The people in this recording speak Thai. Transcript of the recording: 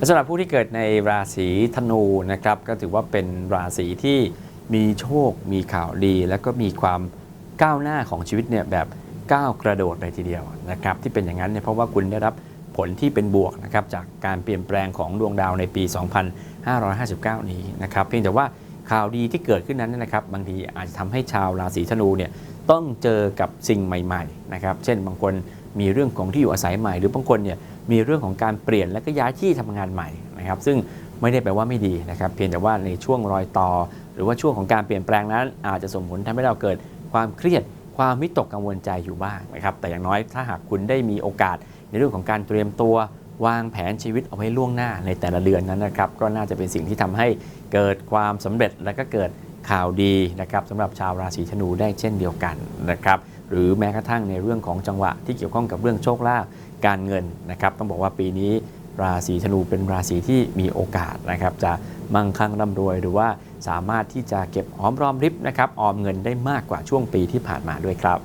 และสำหรับผู้ที่เกิดในราศีธนูนะครับก็ถือว่าเป็นราศีที่มีโชค มีข่าวดี แล้วก็มีความก้าวหน้าของชีวิตเนี่ยแบบก้าวกระโดดเลยทีเดียวนะครับที่เป็นอย่างนั้นเนี่ยเพราะว่าคุณได้รับผลที่เป็นบวกนะครับจากการเปลี่ยนแปลงของดวงดาวในปี 2559 นี้นะครับเพียงแต่ว่าข่าวดีที่เกิดขึ้นนั้นนยนะครับบางทีอาจจะทำให้ชาวราศีธนูเนี่ยต้องเจอกับสิ่งใหม่ๆนะครับเช่นบางคน มีเรื่องของที่อยู่อาศัยใหม่ หรือบางคนเนี่ยมีเรื่องของการเปลี่ยนและก็ย้ายที่ทำงานใหม่นะครับ ซึ่งไม่ได้แปลว่าไม่ดีนะครับเพียงแต่ว่าในช่วงรอยต่อ หรือว่าช่วงของการเปลี่ยนแปลงนั้น อาจจะส่งผลทำให้เราเกิดความเครียด ความวิตกกังวลใจอยู่บ้างนะครับ แต่อย่างน้อยถ้าหากคุณได้มีโอกาสในเรื่องของการเตรียมตัววางแผนชีวิตเอาไว้ล่วงหน้าในแต่ละเดือนนั้นนะครับ ก็น่าจะเป็นสิ่งที่ทำให้เกิดความสำเร็จและก็เกิดข่าวดีนะครับสำหรับชาวราศีธนูได้เช่นเดียวกันนะครับ หรือแม้กระทั่งในเรื่องของจังหวะที่เกี่ยวข้องกับเรื่องโชคลาภการเงินนะครับต้องบอกว่าปีนี้ราศีธนูเป็นราศีที่มีโอกาสนะครับจะมั่งคั่งร่ำรวย หรือว่าสามารถที่จะเก็บหอมรอมริบนะครับออมเงินได้มากกว่าช่วงปีที่ผ่านมาด้วยครับ